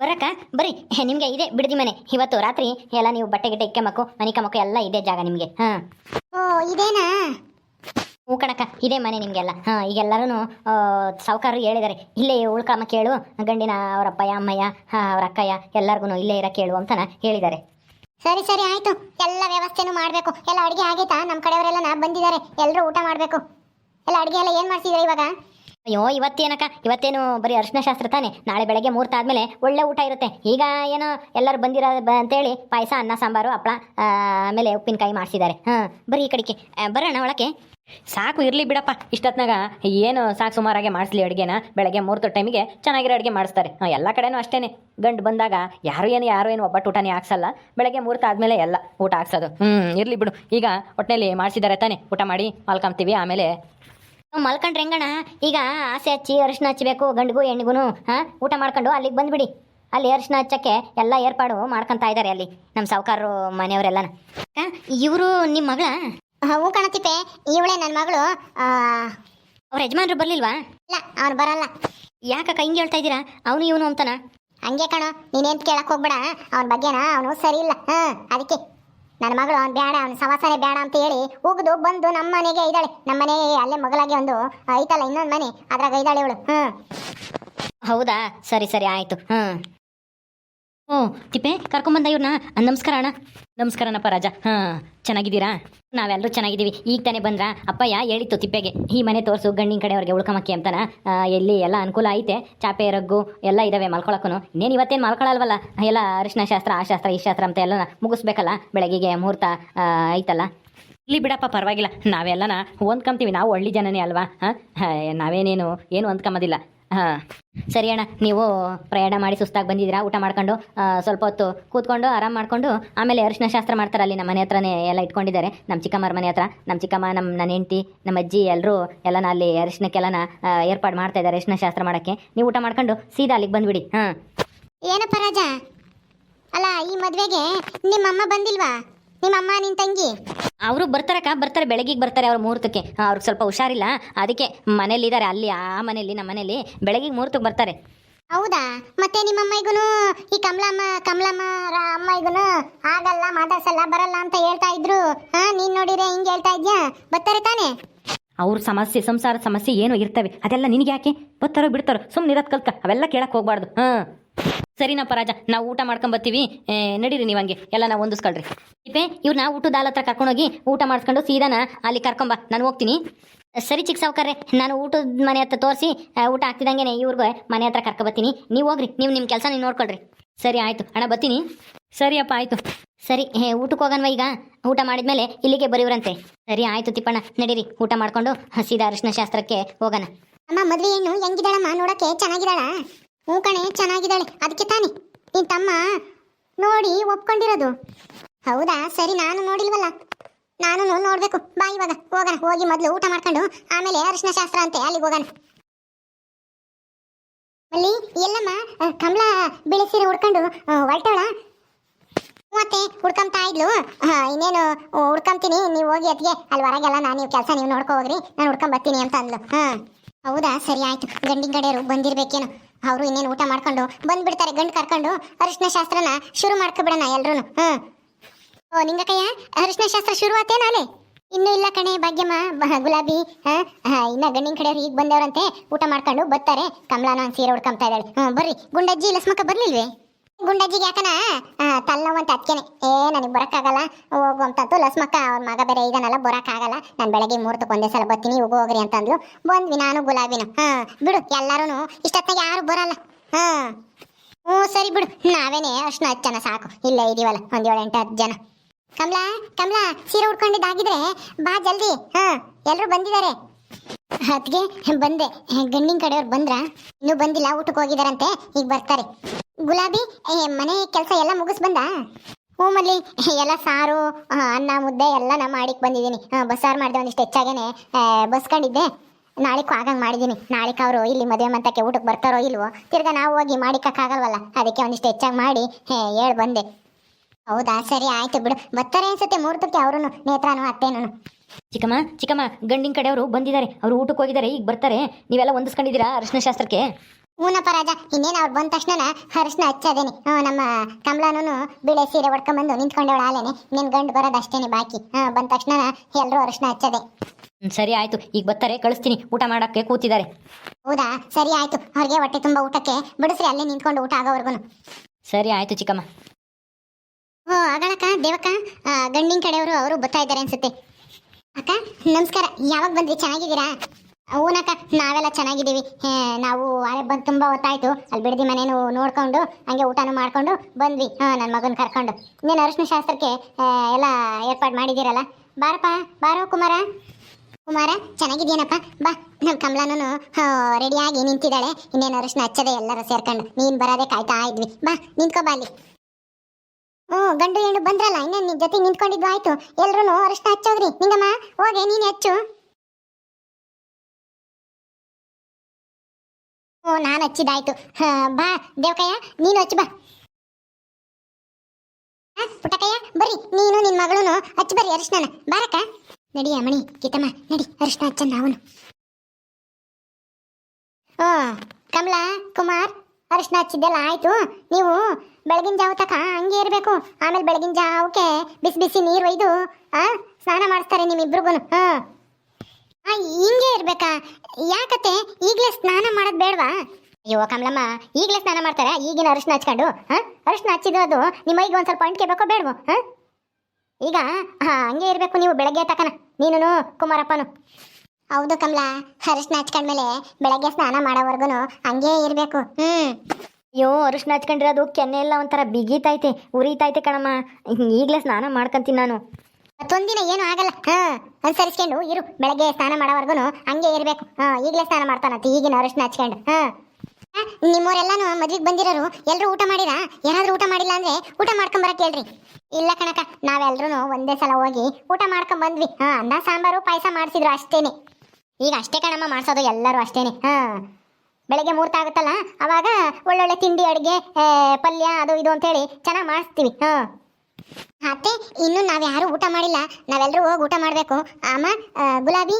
ಬರಕ್ಕ? ಬರಿ ನಿಮಗೆ ಇದೆ ಬಿಡದಿ ಮನೆ. ಇವತ್ತು ರಾತ್ರಿ ಎಲ್ಲ ನೀವು ಬಟ್ಟೆ ಗಿಟ್ಟೆ ಇಕ್ಕಮಕ್ಕು ಮನೆ ಕಮಕ್ಕು ಎಲ್ಲ ಇದೆ ಜಾಗ ನಿಮಗೆ. ಹಾಂ. ಓ ಇದೇನಾ? ಹ್ಞೂ ಕಣಕ್ಕ ಇದೇ ಮನೆ ನಿಮಗೆಲ್ಲ. ಹಾಂ ಈಗೆಲ್ಲರೂ ಸಾವುಕಾರರು ಹೇಳಿದ್ದಾರೆ ಇಲ್ಲೇ ಉಳ್ಕಮ್ಮ ಕೇಳು ಗಂಡಿನ ಅವ್ರ ಅಪ್ಪಯ್ಯ ಅಮ್ಮಯ್ಯ ಹಾ, ಅವ್ರ ಅಕ್ಕಯ್ಯ ಎಲ್ಲರಿಗೂ ಇಲ್ಲೇ ಇರ ಕೇಳು ಅಂತನ ಹೇಳಿದ್ದಾರೆ ಸರಿ ಸರಿ ಆಯ್ತು. ಎಲ್ಲ ವ್ಯವಸ್ಥೆನೂ ಮಾಡಬೇಕು. ಎಲ್ಲ ಅಡುಗೆ ಆಗೈತಾ? ನಮ್ಮ ಕಡೆಯವರೆಲ್ಲ ನಾ ಬಂದಿದ್ದಾರೆ. ಎಲ್ಲರೂ ಊಟ ಮಾಡಬೇಕು. ಎಲ್ಲ ಅಡುಗೆ ಎಲ್ಲ ಏನು ಮಾಡ್ತಿದ್ದೀರಾ ಇವಾಗ? ಅಯ್ಯೋ, ಇವತ್ತೇನಕ್ಕ? ಇವತ್ತೇನು ಬರೀ ಅರ್ಶಿನ ಶಾಸ್ತ್ರ ತಾನೆ? ನಾಳೆ ಬೆಳಗ್ಗೆ ಮೂರ್ತ ಆದ್ಮೇಲೆ ಒಳ್ಳೆ ಊಟ ಇರುತ್ತೆ. ಈಗ ಏನೋ ಎಲ್ಲರೂ ಬಂದಿರ ಅಂತೇಳಿ ಪಾಯಸ, ಅನ್ನ, ಸಾಂಬಾರು ಹಪ್ಪಳ ಆಮೇಲೆ ಉಪ್ಪಿನಕಾಯಿ ಮಾಡಿಸಿದ್ದಾರೆ. ಹಾಂ, ಬರೀ ಈ ಕಡೆಗೆ ಬರೋಣ ಒಳಕ್ಕೆ? ಸಾಕು, ಇರ್ಲಿ ಬಿಡಪ್ಪ. ಇಷ್ಟೊತ್ನಾಗ ಏನು ಸಾಕು ಸುಮಾರಾಗೆ ಮಾಡಿಸ್ಲಿ ಅಡುಗೆನ. ಬೆಳಗ್ಗೆ ಮೂರ್ತ ಟೈಮಿಗೆ ಚೆನ್ನಾಗಿರೋ ಅಡುಗೆ ಮಾಡಿಸ್ತಾರೆ. ಎಲ್ಲ ಕಡೆನೂ ಅಷ್ಟೇನೆ. ಗಂಡು ಬಂದಾಗ ಯಾರು ಏನು ಯಾರು ಏನು ಒಬ್ಬಟ್ಟು ಊಟನೇ ಹಾಕ್ಸಲ್ಲ. ಬೆಳಗ್ಗೆ ಮೂರ್ತ ಆದಮೇಲೆ ಎಲ್ಲ ಊಟ ಹಾಕ್ಸೋದು. ಹ್ಞೂ ಇರ್ಲಿ ಬಿಡು. ಈಗ ಒಟ್ಟಿನಲ್ಲಿ ಮಾಡಿಸಿದ್ದಾರೆ ತಾನೆ. ಊಟ ಮಾಡಿ ಮಲ್ಕೊಂತೀವಿ ಆಮೇಲೆ ಮಲ್ಕೊಂಡ್ರೆ ಹೆಂಗಣ ಈಗ ಆಸೆ ಹಚ್ಚಿ ಅರಿಶಿನ ಹಚ್ಚಬೇಕು ಗಂಡಿಗೂ ಹೆಣ್ಣಿಗೂ ಹಾಂ? ಊಟ ಮಾಡ್ಕೊಂಡು ಅಲ್ಲಿಗೆ ಬಂದ್ಬಿಡಿ. ಅಲ್ಲಿ ಅರಿಶಿನ ಹಚ್ಚಕ್ಕೆ ಎಲ್ಲ ಏರ್ಪಾಡು ಮಾಡ್ಕೊಂತ ಇದ್ದಾರೆ ಅಲ್ಲಿ ನಮ್ಮ ಸಾವುಕಾರರು ಮನೆಯವರೆಲ್ಲ ಇವರು ನಿಮ್ಮ ಮಗಳ? ಹೂ ಕಣತಿಪ್ಪೆ ಇವಳೇ ನನ್ನ ಮಗಳು. ಅವ್ರ ಯಜಮಾನ್ರು ಬರ್ಲಿಲ್ವಾ? ಇಲ್ಲ ಅವ್ರು ಬರಲ್ಲ. ಯಾಕಕ್ಕ ಹಿಂಗೆ ಹೇಳ್ತಾ ಇದ್ದೀರಾ? ಅವನು ಇವನು ಅಂತನ? ಹಂಗೆ ಕಣೋ ನೀನೇನ್ ಕೇಳಕ್ಕೆ ಹೋಗ್ಬೇಡ. ಅವನ ಬಗ್ಗೆನಾ ಅವನು ಸರಿ ಇಲ್ಲ. ಹಾ ಅದಕ್ಕೆ. ನನ್ನ ಮಗಳು ಅವ್ನು ಬೇಡ ಅವ್ನು ಸವಾಸನೆ ಬೇಡ ಅಂತ ಹೇಳಿ ಉಗಿದು ಬಂದು ನಮ್ಮ ಮನೆಗೆ ಇದ್ದಾಳೆ. ನಮ್ಮ ಮನೆ ಅಲ್ಲೇ ಮಗಳಾಗಿ ಒಂದು, ಐತಲ್ಲ ಇನ್ನೊಂದು ಮನೆ. ಅದ್ರಾಗ ಇದ್ದಾಳೆ ಇವಳು. ಹ್ಞೂ ಹೌದಾ? ಸರಿ ಸರಿ, ಆಯಿತು. ಹಾಂ ಓ ತಿಪ್ಪೆ, ಕರ್ಕೊಂಬಂದ ಇವ್ರನ್ನ ನಮಸ್ಕಾರ ಅಣ್ಣ. ನಮಸ್ಕಾರನಪ್ಪ ರಾಜ. ಹಾಂ, ಚೆನ್ನಾಗಿದ್ದೀರಾ? ನಾವೆಲ್ಲರೂ ಚೆನ್ನಾಗಿದ್ದೀವಿ. ಈಗ ತಾನೇ ಬಂದ್ರ. ಅಪ್ಪಯ್ಯ ಹೇಳಿತ್ತು ತಿಪ್ಪೆಗೆ. ಈ ಮನೆ ತೋರಿಸು, ಗಂಡಿನ ಕಡೆ ಅವ್ರಿಗೆ ಅಂತನ. ಅಂತಾನ ಎಲ್ಲಿ ಎಲ್ಲ ಅನುಕೂಲ ಐತೆ. ಚಾಪೆ, ರಗ್ಗು ಎಲ್ಲ ಇದಾವೆ ಮಲ್ಕೊಳಕ್ಕೂ ಇನ್ನೇನು ಇವತ್ತೇನು ಮಲ್ಕೊಳಲ್ವಲ್ಲ? ಎಲ್ಲ ಅರಿಶಿನ ಶಾಸ್ತ್ರ, ಆ ಶಾಸ್ತ್ರ, ಈ ಶಾಸ್ತ್ರ ಅಂತ ಎಲ್ಲ ಮುಗಿಸ್ಬೇಕಲ್ಲ? ಬೆಳಗ್ಗೆಗೆ ಮುಹೂರ್ತ ಐತಲ್ಲ? ಇಲ್ಲಿ ಬಿಡಪ್ಪ, ಪರವಾಗಿಲ್ಲ. ನಾವೆಲ್ಲನ ಹೊಂದ್ಕೊಂತೀವಿ. ನಾವು ಒಳ್ಳೆ ಜನನೇ ಅಲ್ವಾ? ಹಾಂ ನಾವೇನೇನು? ಏನು ಹೊಂದ್ಕೊಂಬೋದಿಲ್ಲ. ಹಾಂ. ಸರಿ ಅಣ್ಣ, ನೀವು ಪ್ರಯಾಣ ಮಾಡಿ ಸುಸ್ತಾಗಿ ಬಂದಿದ್ದೀರಾ, ಊಟ ಮಾಡ್ಕೊಂಡು ಸ್ವಲ್ಪ ಹೊತ್ತು ಕೂತ್ಕೊಂಡು ಆರಾಮ್ ಮಾಡ್ಕೊಂಡು, ಆಮೇಲೆ ಅರಿಶಿನ ಶಾಸ್ತ್ರ ಮಾಡ್ತಾರೆ ಅಲ್ಲಿ ನಮ್ಮ ಮನೆ ಹತ್ರನೇ ಎಲ್ಲ ಇಟ್ಕೊಂಡಿದ್ದಾರೆ. ನಮ್ಮ ಚಿಕ್ಕಮ್ಮರ ಮನೆ ಹತ್ರ, ನಮ್ಮ ಚಿಕ್ಕಮ್ಮ, ನಮ್ಮ ನನ್ನ ಹೆಂಡತಿ, ನಮ್ಮ ಅಜ್ಜಿ ಎಲ್ಲರೂ ಎಲ್ಲನ ಅಲ್ಲಿ ಅರಿಶಿನಕ್ಕೆಲ್ಲನ ಏರ್ಪಾಡು ಮಾಡ್ತಾ ಇದ್ದಾರೆ ಅರಿಶಿನ ಶಾಸ್ತ್ರ ಮಾಡೋಕ್ಕೆ. ನೀವು ಊಟ ಮಾಡ್ಕೊಂಡು ಸೀದಾ ಅಲ್ಲಿಗೆ ಬಂದ್ಬಿಡಿ, ಹಾಂ. ಏನಪ್ಪ ರಾಜ? ಅಲ್ಲ, ಈ ಮದುವೆಗೆ ನಿಮ್ಮಮ್ಮ ಬಂದಿಲ್ವಾ? ನಿಮ್ಮಮ್ಮ ನಿನ್ ತಂಗಿ? ಅವರು ಬರ್ತಾರಕ್ಕ ಬರ್ತಾರೆ ಬೆಳಗ್ಗೆ ಬರ್ತಾರೆ ಅವ್ರ ಮುಹೂರ್ತಕ್ಕೆ ಅವ್ರಿಗೆ ಸ್ವಲ್ಪ ಹುಷಾರಿಲ್ಲ. ಅದಕ್ಕೆ ಮನೇಲಿದ್ದಾರೆ ಅಲ್ಲಿ ಆ ಮನೆಯಲ್ಲಿ ನಮ್ಮ ಮನೇಲಿ ಬೆಳಗ್ಗೆ ಮುಹೂರ್ತಕ್ಕೆ ಬರ್ತಾರೆ. ಹೌದಾ? ಮತ್ತೆ ನಿಮ್ಮಮ್ಮಯ್ಗೂ ಈ ಕಮಲಮ್ಮ ಕಮಲಮ್ಮ ಅಮ್ಮಯ್ಗೂ ಆಗಲ್ಲ ಮಾತಾಡ್ಸಲ್ಲ ಬರಲ್ಲ ಅಂತ ಹೇಳ್ತಾ ಇದ್ರು. ಹಾ ನೀನ್ ನೋಡಿದ್ರೆ ಹಿಂಗೆ ಹೇಳ್ತಾ ಇದ್ಯಾ? ಬರ್ತಾರೆ ತಾನೇ? ಅವ್ರ ಸಮಸ್ಯೆ ಸಂಸಾರ ಸಮಸ್ಯೆ ಏನು ಇರ್ತವೆ. ಅದೆಲ್ಲ ನಿನಗೆ ಯಾಕೆ ಬರ್ತಾರೋ ಬಿಡ್ತಾರೋ ಸುಮ್ಮನೆ ಇರೋದು ಕಲ್ಕ ಅವೆಲ್ಲ ಕೇಳಕ್ಕೆ ಹೋಗ್ಬಾರ್ದು. ಹಾಂ. ಸರಿನಪ್ಪ ರಾಜ ನಾವು ಊಟ ಮಾಡ್ಕೊಂಬತ್ತೀವಿ ಬರ್ತೀವಿ. ನಡೀರಿ ನೀವು ಹಂಗೆ. ಎಲ್ಲ ನಾವು ಹೊಂದಿಸ್ಕೊಳ್ರಿ. ಇಪ್ಪೆ ನಾವು ಊಟದ ಹಾಲ್ ಹತ್ರ ಕರ್ಕೊಂಡೋಗಿ ಊಟ ಮಾಡಿಸ್ಕೊಂಡು ಸೀದಾನ ಅಲ್ಲಿ ಕರ್ಕೊಂಬ ನಾನು ಹೋಗ್ತೀನಿ. ಸರಿ ಚಿಕ್ಕ ಸಾವುಕಾರ್ರೆ, ನಾನು ಊಟದ ಮನೆ ಹತ್ರ ತೋರಿಸಿ ಊಟ ಆಗ್ತಿದಂಗೆ ಇವ್ರಿಗೆ ಮನೆ ಹತ್ರ ಕರ್ಕೊಬತ್ತೀನಿ ನೀವು ಹೋಗ್ರಿ, ನೀವು ನಿಮ್ಮ ಕೆಲಸ ನೀವು ನೋಡ್ಕೊಳ್ರಿ. ಸರಿ, ಆಯಿತು. ಅಣ್ಣ, ಬರ್ತೀನಿ. ಸರಿಯಪ್ಪ ಆಯಿತು. ಸರಿ ಊಟಕ್ಕೆ ಹೋಗೋಣವ ಈಗ? ಊಟ ಮಾಡಿದ್ಮೇಲೆ ಇಲ್ಲಿಗೆ ಬರೀವ್ರಂತೆ. ಸರಿ, ಆಯಿತು ತಿಪ್ಪಣ್ಣ, ನಡೀರಿ. ಊಟ ಮಾಡ್ಕೊಂಡು ಸೀದಾ ಅರಿಶಿನ ಶಾಸ್ತ್ರಕ್ಕೆ ಹೋಗೋಣ. ಅಮ್ಮ ಮದ್ವೆ ಏನು ಹೆಂಗಿದಾಳಮ್ಮ ನೋಡಕ್ಕೆ ಚೆನ್ನಾಗಿದ್ದಾಳ? ಹ್ಞೂ ಕಣೆ, ಚೆನ್ನಾಗಿದ್ದಾಳೆ. ಅದಕ್ಕೆ ತಾನೆ. ನಿನ್ ತಮ್ಮ ನೋಡಿ ಒಪ್ಕೊಂಡಿರೋದು. ಹೌದಾ? ಸರಿ, ನಾನು ನೋಡಿಲ್ವಲ್ಲ. ನಾನು ನೋಡ್ಬೇಕು. ಬಾ ಇವಾಗ. ಹೋಗೋಣ. ಹೋಗಿ ಮೊದಲು ಊಟ ಮಾಡ್ಕೊಂಡು ಆಮೇಲೆ ಅರಿಶಿನ ಶಾಸ್ತ್ರ ಅಂತೆ ಅಲ್ಲಿಗೆ ಹೋಗೋಣ. ಅಲ್ಲಿ ಎಲ್ಲಮ್ಮ ಕಮಲ ಬಿಳಿ ಸೀರೆ ಉಡ್ಕೊಂಡು ಹೊರಟವಳ? ಮತ್ತೆ ಹುಡ್ಕೊಂತಾ ಇದ್ಲು? ಇನ್ನೇನು ಹುಡ್ಕೊಂತೀನಿ ನೀವು ಹೋಗಿ ಅದ್ಗೆ ಅಲ್ಲಿ ಹೊರಗೆಲ್ಲ ನಾನು ನೀವು ಕೆಲಸ ನೀವು ನೋಡ್ಕೊ ಹೋಗ್ರಿ. ನಾನು ಹುಡ್ಕೊಂಡ್ ಬರ್ತೀನಿ ಅಂತ ಅಂದ್ಲು. ಹಾ. ಹೌದಾ? ಸರಿ, ಆಯ್ತು. ಗಂಡಿನ ಕಡೆಯವರು ಬಂದಿರ್ಬೇಕೇನು. ಅವರು ಇನ್ನೇನು ಊಟ ಮಾಡ್ಕೊಂಡು ಬಂದ್ಬಿಡ್ತಾರೆ, ಗಂಡು ಕರ್ಕೊಂಡು. ಅರಿಶಿನ ಶಾಸ್ತ್ರನ ಶುರು ಮಾಡ್ಕೊಬಿಡೋಣ ಎಲ್ರು ಹ್ಞೂ ಓ ನಿಂಗಕ್ಕಯ್ಯ ಅರಿಶಿನ ಶಾಸ್ತ್ರ ಶುರು ಆತೇನಾಲೆ ಇನ್ನೂ ಇಲ್ಲ ಕಣೆ, ಭಾಗ್ಯಮ್ಮ. ಗುಲಾಬಿ, ಹಾ ಇನ್ನ ಗಂಡಿನ ಕಡೆಯವ್ರು ಈಗ ಬಂದವರಂತೆ, ಊಟ ಮಾಡ್ಕೊಂಡು ಬರ್ತಾರೆ. ಕಮಲಾನ ಸೀರೆ ಉಡ್ಕೊಂತಾ ಇದ್ದಾಳೆ. ಹ್ಞೂ ಬರ್ರಿ. ಗುಂಡಜ್ಜಿ, ಲಸ್ಮಕ್ಕ ಬರ್ಲಿಲ್ವೇ? ಗುಂಡಜ್ಜಿಗೆ ಯಾಕನ? ತಲೆನೋವಂತ ಅದಕ್ಕೇನೆ ಏ, ನನಗೆ ಬರೋಕ್ಕಾಗಲ್ಲ. ಹೋಗು ಲಸ್ಮಕ್ಕ ಅವ್ರ ಮಗ ಬೇರೆ ಇದನ್ನೆಲ್ಲ ಬರೋಕ್ಕಾಗಲ್ಲ. ನಾನು ಬೆಳಗ್ಗೆ ಮೂರ್ತಕ್ಕೆ ಒಂದೇ ಸಲ ಬರ್ತೀನಿ, ಹೋಗು ಹೋಗ್ರಿ ಅಂತಂದ್ಲು. ಬಂದ್ವಿ ನಾನು ಗುಲಾಬಿನ. ಹಾಂ, ಬಿಡು ಎಲ್ಲರೂ ಇಷ್ಟೊತ್ತಾಗ ಯಾರು ಬರಲ್ಲ. ಹಾಂ. ಹ್ಞೂ, ಸರಿ ಬಿಡು. ನಾವೇನೆ ಅಷ್ಟು ಹತ್ತು ಜನ ಸಾಕು. ಇಲ್ಲ ಇದೀವಲ್ಲ, ಒಂದು ಏಳು ಎಂಟು ಹತ್ತು ಜನ. ಕಮಲಾ ಕಮಲಾ, ಸೀರೆ ಉಟ್ಕೊಂಡಿದ್ದಾಗಿದ್ರೆ ಬಾ ಜಲ್ದಿ. ಹಾಂ ಎಲ್ಲರೂ ಬಂದಿದ್ದಾರೆ ಅದಕ್ಕೆ ಬಂದೆ. ಗಂಡಿನ ಕಡೆಯವ್ರು ಬಂದ್ರ? ಇನ್ನೂ ಬಂದಿಲ್ಲ, ಊಟಕ್ಕೆ ಹೋಗಿದಾರಂತೆ. ಈಗ ಬರ್ತಾರೆ. ಗುಲಾಬಿ ಮನೆ ಕೆಲಸ ಎಲ್ಲ ಮುಗಿಸ್ ಬಂದ? ಹ್ಞೂ ಮಲ್ಲಿ, ಎಲ್ಲ ಸಾರು ಅನ್ನ, ಮುದ್ದೆ ಎಲ್ಲ ನಾ ಮಾಡಿಕ್ ಬಂದಿದ್ದೀನಿ. ಬಸ್ಸಾರು ಮಾಡಿದೆ ಒಂದಿಷ್ಟು ಹೆಚ್ಚಾಗೇನೆ. ಬಸ್ಕೊಂಡಿದ್ದೆ. ನಾಳಿಕ್ ಆಗಂಗೆ ಮಾಡಿದ್ದೀನಿ. ನಾಳಿಕ್ ಅವರು ಇಲ್ಲಿ ಮದುವೆ ಮಂತಕ್ಕೆ ಊಟಕ್ಕೆ ಬರ್ತಾರೋ ಇಲ್ವೋ, ತಿರ್ಗಾ ನಾವು ಹೋಗಿ ಮಾಡಿಕ್ಕಾಗಲ್ವಲ್ಲ ಅದಕ್ಕೆ ಒಂದಿಷ್ಟು ಹೆಚ್ಚಾಗಿ ಮಾಡಿ ಹೇಳಿ ಬಂದೆ. ಹೌದಾ? ಸರಿ, ಆಯ್ತು ಬಿಡು. ಬರ್ತಾರೆ ಅನ್ಸುತ್ತೆ ಮುಹೂರ್ತಕ್ಕೆ ಅವರು ನೇತ್ರಾನು ಅತ್ತೇನು ಚಿಕ್ಕಮ್ಮ ಚಿಕ್ಕಮ್ಮ, ಗಂಡಿನ ಕಡೆಯವರು ಬಂದಿದ್ದಾರೆ. ಅವರು ಊಟಕ್ಕೆ ಹೋಗಿದ್ದಾರೆ, ಈಗ ಬರ್ತಾರೆ. ನೀವೆಲ್ಲ ಹೊಂದಿಸ್ಕೊಂಡಿದ್ದೀರಾ ಅರಿಶಿನ ಶಾಸ್ತ್ರಕ್ಕೆ? ಹೂನಪ್ಪ ರಾಜ ಇನ್ನೇನು ಅವ್ರು ಬಂದ ತಕ್ಷಣ ಹರ್ಷನ ಹಚ್ಚದೇನೆ. ನಮ್ಮ ಕಮಲಾನು ಬಿಳೆ ಸೀರೆ ಹೊಡ್ಕೊಂಬಂದು ನಿಂತ್ಕೊಂಡವಳ ಆಲೇನೆ ನಿನ್ ಗಂಡು ಬರೋದು ಅಷ್ಟೇನೆ ಬಾಕಿ. ಹಾಂ ಬಂದ ತಕ್ಷಣ ಎಲ್ಲರೂ ಹರ್ಷನ ಹಚ್ಚದೆ. ಸರಿ ಆಯ್ತು. ಈಗ ಬರ್ತಾರೆ ಕಳಿಸ್ತೀನಿ. ಊಟ ಮಾಡೋಕ್ಕೆ ಕೂತಿದ್ದಾರೆ. ಹೌದಾ? ಸರಿ ಆಯ್ತು. ಅವ್ರಿಗೆ ಹೊಟ್ಟೆ ತುಂಬ ಊಟಕ್ಕೆ. ಬಿಡಿಸ್ರಿ ಅಲ್ಲೇ ನಿಂತ್ಕೊಂಡು ಊಟ ಆಗೋವರೆಗೂ ಸರಿ ಆಯಿತು ಚಿಕ್ಕಮ್ಮ. ಓ ಆಗಣಕ್ಕ ದೇವಕ್ಕ ಗಂಡಿನ ಕಡೆಯವರು ಅವರು ಬರ್ತಾ ಇದ್ದಾರೆ ಅನ್ಸುತ್ತೆ. ಅಕ್ಕ ನಮಸ್ಕಾರ. ಯಾವಾಗ ಬಂದ್ರಿ? ಚೆನ್ನಾಗಿದ್ದೀರಾ? ಹೂನಕ್ಕ ನಾವೆಲ್ಲ ಚೆನ್ನಾಗಿದ್ದೀವಿ. ನಾವು ಆಳೆ ಬಂದು ತುಂಬ ಹೊತ್ತಾಯ್ತು. ಅಲ್ಲಿ ಬಿಡದಿ ಮನೇನು ನೋಡ್ಕೊಂಡು, ಹಂಗೆ ಊಟನೂ ಮಾಡ್ಕೊಂಡು ಬಂದ್ವಿ. ಹಾಂ ನನ್ನ ಮಗನ ಕರ್ಕೊಂಡು. ನೀನು ಅರಿಶಿನ ಶಾಸ್ತ್ರಕ್ಕೆ ಎಲ್ಲ ಏರ್ಪಾಡು ಮಾಡಿದ್ದೀರಲ್ಲ? ಬಾರಪ್ಪ, ಬಾರೋ ಕುಮಾರ. ಕುಮಾರ ಚೆನ್ನಾಗಿದ್ಯೇನಪ್ಪ ಬಾ ನಮ್ಮ ಕಮಲಾನು ರೆಡಿಯಾಗಿ ನಿಂತಿದ್ದಾಳೆ. ಇನ್ನೇನು ಅರಿಶಿನ ಹಚ್ಚದೆ ಎಲ್ಲರೂ ಸೇರ್ಕೊಂಡು. ನೀನು ಬರೋದೇ ಕಾಯ್ತಾ ಇದ್ವಿ. ಬಾ, ನಿಂತ್ಕೋ ಬಾ ಅಲ್ಲಿ. ಹ್ಞೂ, ಗಂಡು ಹೆಣ್ಣು ಬಂದ್ರಲ್ಲ, ಇನ್ನೇನು ನಿನ್ನ ಜೊತೆ ನಿಂತ್ಕೊಂಡಿದ್ದು ಆಯಿತು? ಎಲ್ಲರೂ ಅರಿಶಿನ ಹಚ್ಚೋದ್ರಿ. ನಿಂಗಮ್ಮ, ಹೋಗೆ, ನೀನು ಹಚ್ಚು. ಹ್ಞೂ, ನಾನು ಹಚ್ಚಿದಾಯ್ತು ಬಾ, ದೇವಕಯ್ಯ, ನೀನು ಹಚ್ಚಿ ಬಾ. ಪುಟ್ಟಕಯ್ಯ, ಬರ್ರಿ. ನೀನು ನಿನ್ನ ಮಗಳೂ ಹಚ್ಚಿ ಬರ್ರಿ ಅರಿಶಿನ ಬಾರಕ್ಕ. ನಡಿ ಅಮಣಿ ಕಿತಮ್ಮ ನಡಿ. ಅರಿಶಿನ ಹಚ್ಚ ನಾವನು. ಓ, ಕಮಲಾ, ಕುಮಾರ್ ಅರಿಶಿನ ಹಚ್ಚಿದ್ದೆಲ್ಲ ಆಯ್ತು. ನೀವು ಬೆಳಗಿನ ಜಾವ ತಕ ಹಂಗೆ ಇರಬೇಕು. ಆಮೇಲೆ ಬೆಳಗಿನ ಜಾವಕ್ಕೆ ಬಿಸಿ ಬಿಸಿ ನೀರು ಒಯ್ದು ಸ್ನಾನ ಮಾಡಿಸ್ತಾರೆ ನಿಮ್ಮಿಬ್ರಿಗೂ ಹಾಂ. ಹಿಂಗೆ ಇರ್ಬೇಕಾ? ಯಾಕತ್ತೆ? ಈಗಲೇ ಸ್ನಾನ ಮಾಡೋದು ಬೇಡವಾ? ಅಯ್ಯೋ ಕಮಲಮ್ಮ ಈಗಲೇ ಸ್ನಾನ ಮಾಡ್ತಾರೆ? ಈಗಿನ ಅರಿಶಿನ ಹಚ್ಕೊಂಡು ಹಾಂ? ಅರಿಶಿನ ಹಚ್ಚಿದ್ದು ಅದು ನಿಮ್ಮ ಮೈಗೆ ಒಂದು ಸ್ವಲ್ಪ ಅಂಟಿಕೆ ಬೇಕೋ ಬೇಡವೋ ಹಾಂ? ಈಗ ಹಾಂ ಹಂಗೆ ಇರಬೇಕು ನೀವು ಬೆಳಗ್ಗೆ ತಕನ ನೀನು ಕುಮಾರಪ್ಪನು. ಹೌದು ಕಮಲಾ ಅರಿಶಿನ ಹಚ್ಕೊಂಡ್ಮೇಲೆ ಬೆಳಗ್ಗೆ ಸ್ನಾನ ಮಾಡೋವರೆಗೂ ಹಂಗೆ ಇರಬೇಕು ಹ್ಞೂ ಅಯ್ಯೋ ಅರಿಶಿನ ಹಚ್ಕೊಂಡಿರೋದು ಕೆನ್ನೆ ಎಲ್ಲ ಒಂಥರ ಬಿಗಿತೈತೆ ಉರಿತೈತೆ ಕಣಮ್ಮ. ಈಗಲೇ ಸ್ನಾನ ಮಾಡ್ಕೊಂತೀನಿ ನಾನು. ಮತ್ತೊಂದಿನ ಏನು ಆಗಲ್ಲ. ಹಾ, ಅನುಸರಿಸ್ಕೊಂಡು ಇರು, ಬೆಳಗ್ಗೆ ಸ್ನಾನ ಮಾಡೋವರೆಗೂ ಹಂಗೆ ಇರಬೇಕು. ಹಾ, ಈಗಲೇ ಸ್ನಾನ ಮಾಡ್ತಾನಂತ ಈಗಿನ ಅರಿಶಿನ ಹಚ್ಕೊಂಡು. ಹಾ ನಿಮ್ಮವರೆಲ್ಲಾನು ಮದ್ವೆಗೆ ಬಂದಿರೋರು ಎಲ್ಲರೂ ಊಟ ಮಾಡಿರಾ? ಯಾರಾದ್ರೂ ಊಟ ಮಾಡಿಲ್ಲ ಅಂದ್ರೆ ಊಟ ಮಾಡ್ಕೊಂಡ್ ಬರಕ್ ಹೇಳ್ರಿ. ಇಲ್ಲ ಕಣಕ ನಾವೆಲ್ಲರೂ ಒಂದೇ ಸಲ ಹೋಗಿ ಊಟ ಮಾಡ್ಕೊಂಡ್ ಬಂದ್ವಿ. ಹಾ, ಅನ್ನ, ಸಾಂಬಾರು, ಪಾಯಸ ಮಾಡಿಸಿದ್ರು ಅಷ್ಟೇನೆ. ಈಗ ಅಷ್ಟೇ ಕಣಮ್ಮ, ಮಾಡ್ಸೋದು ಎಲ್ಲರೂ ಅಷ್ಟೇನೆ. ಹಾ, ಬೆಳಗ್ಗೆ ಮೂರ್ತ ಆಗುತ್ತಲ್ಲ, ಅವಾಗ ಒಳ್ಳೊಳ್ಳೆ ತಿಂಡಿ, ಅಡುಗೆ ಪಲ್ಯ, ಅದು ಇದು ಅಂತೇಳಿ ಚೆನ್ನಾಗಿ ಮಾಡಿಸ್ತೀವಿ. ಹಾ. ಅತ್ತೆ ಇನ್ನು ನಾವ್ಯಾರು ಊಟ ಮಾಡಿಲ್ಲ. ನಾವೆಲ್ಲರೂ ಹೋಗಿ ಊಟ ಮಾಡಬೇಕು. ಅಮ್ಮ ಗುಲಾಬಿ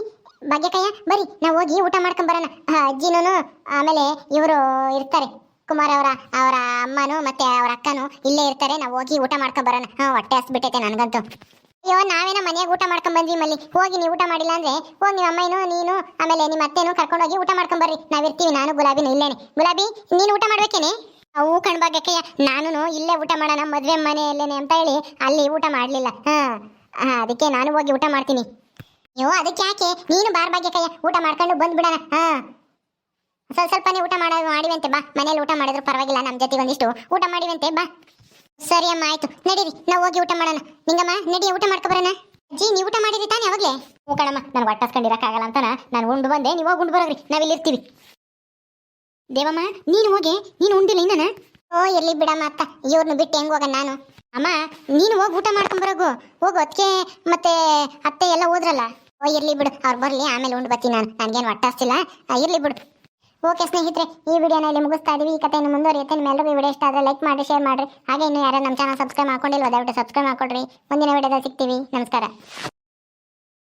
ಭಾಗ್ಯಕಯ್ಯ ಬರಿ ನಾವು ಹೋಗಿ ಊಟ ಮಾಡ್ಕೊಂಡ್ ಬರೋಣ. ಆ, ಅಜ್ಜಿನೂ ಆಮೇಲೆ ಇವರು ಇರ್ತಾರೆ. ಕುಮಾರ್ ಅವರ ಅವರ ಅಮ್ಮನು ಮತ್ತೆ ಅವರ ಅಕ್ಕನು ಇಲ್ಲೇ ಇರ್ತಾರೆ. ನಾವು ಹೋಗಿ ಊಟ ಮಾಡ್ಕೊಂಡ್ ಬರೋಣ. ಹಾ ಹೊಟ್ಟೆ ಹಸ್ಬಿಟ್ಟೈತೆ ನನಗಂತೂ. ಅಯ್ಯೋ ನಾವೇನ ಮನೆಯಾಗ ಊಟ ಮಾಡ್ಕೊಂಡ್ ಬಂದ್ವಿ ಮಲ್ಲಿ. ಹೋಗಿ ನೀವು ಊಟ ಮಾಡಿಲ್ಲ ಅಂದ್ರೆ ಹೋಗಿ ನಿಮ್ಮ ಅಮ್ಮನೂ ನೀನು ಆಮೇಲೆ ನಿಮ್ಮ ಅತ್ತೆನೂ ಕರ್ಕೊಂಡೋಗಿ ಊಟ ಮಾಡ್ಕೊಂಡ್ ಬರ್ರಿ. ನಾವಿರ್ತೀವಿ ನಾನು ಗುಲಾಬಿನೂ ಇಲ್ಲೇನೆ. ಗುಲಾಬಿ ನೀನು ಊಟ ಮಾಡ್ಬೇಕೇನೆ? ಅವು ಕಣ್ಬಾಗ್ಯಕ್ಕಯ್ಯ ನಾನು ಇಲ್ಲೇ ಊಟ ಮಾಡೋಣ, ಮದ್ವೆ ಮನೆಯಲ್ಲೇನೆ ಅಂತ ಹೇಳಿ ಅಲ್ಲಿ ಊಟ ಮಾಡಲಿಲ್ಲ. ಹಾ ಅದಕ್ಕೆ ನಾನು ಹೋಗಿ ಊಟ ಮಾಡ್ತೀನಿ. ಅಯ್ಯೋ ಅದಕ್ಕೆ ಯಾಕೆ? ನೀನು ಬಾರ್ ಭಾಗ್ಯಕ್ಕಯ್ಯ ಊಟ ಮಾಡ್ಕೊಂಡು ಬಂದ್ಬಿಡೋಣ. ಹಾ. ಸ್ವಲ್ಪ ಸ್ವಲ್ಪನೇ ಊಟ ಮಾಡ, ಮಾಡಿವಂತೆ, ಬಾ. ಮನೇಲಿ ಊಟ ಮಾಡಿದ್ರು ಪರವಾಗಿಲ್ಲ ನಮ್ಮ ಜೊತೆ ಒಂದಿಷ್ಟು ಊಟ ಮಾಡಿವಂತೆ, ಬಾ. ಸರಿ ಅಮ್ಮ, ಆಯ್ತು. ನಡೀರಿ, ನಾವು ಹೋಗಿ ಊಟ ಮಾಡೋಣ. ನಿಂಗಮ್ಮ, ನಡಿ, ಊಟ ಮಾಡ್ಕೊ ಬರೋಣ. ಅಜ್ಜಿ, ನೀವು ಊಟ ಮಾಡಿರಿ ತಾನೇ ಅವಾಗಲೇ? ಹ್ಞೂ ಕಣಮ್ಮ ನಾನು ಹೊಟ್ಟಸ್ಕೊಂಡಿರಕ್ಕಾಗಲ್ಲ ಅಂತ ನಾನು ಉಂಡು ಬಂದೆ, ನೀವು ಹೋಗಿ ಉಂಡು ಬರೋಗ್ರಿ. ನಾವಿಲ್ಲಿರ್ತೀವಿ. ದೇವಮ್ಮ ನೀನು ಹೋಗಿ ನೀನು ಉಂಡಿಲ್ಲ ಇನ್ನನ? ಓ ಇರ್ಲಿ ಬಿಡಮ್ಮ ಅತ್ತ ಇವ್ರನ್ನ ಬಿಟ್ಟು ಹೆಂಗ್ ಹೋಗ ನಾನು? ಅಮ್ಮ ನೀನು ಹೋಗಿ ಊಟ ಮಾಡ್ಕೊಂಡ್ ಬರೋಗು. ಹೋಗು ಅದಕ್ಕೆ ಮತ್ತೆ ಅತ್ತೆ ಎಲ್ಲ ಹೋದ್ರಲ್ಲ? ಓ ಇರ್ಲಿ ಬಿಡು ಅವ್ರು ಬರ್ಲಿ ಆಮೇಲೆ ಉಂಡು ಬರ್ತೀನಿ ನಾನು. ನನಗೇನು ಆ, ಇರ್ಲಿ ಬಿಡು. ಓಕೆ ಸ್ನೇಹಿತರೆ ಈ ವಿಡಿಯೋನ ಇಲ್ಲಿ ಮುಗಿಸ್ತಾ ಇದೀವಿ. ಈ ಕಥೆಯನ್ನು ಮುಂದುವರಿಯುತ್ತೆ. ನಿಮ್ಮೆಲ್ಲರಿಗೂ ವಿಡಿಯೋ ಇಷ್ಟ ಆದರೆ ಲೈಕ್ ಮಾಡಿ ಶೇರ್ ಮಾಡಿರಿ. ಹಾಗೆ ಇನ್ನು ಯಾರು ನಮ್ಮ ಚಾನಲ್ ಸಬ್ಸ್ಕ್ರೈಬ್ ಮಾಡ್ಕೊಂಡಿಲ್ವ ದಯವಿಟ್ಟು ಸಬ್ಸ್ಕ್ರೈಬ್ ಮಾಡ್ಕೊಡ್ರಿ. ಮುಂದಿನ ವಿಡಿಯೋದಲ್ಲಿ ಸಿಗ್ತೀವಿ. ನಮಸ್ಕಾರ.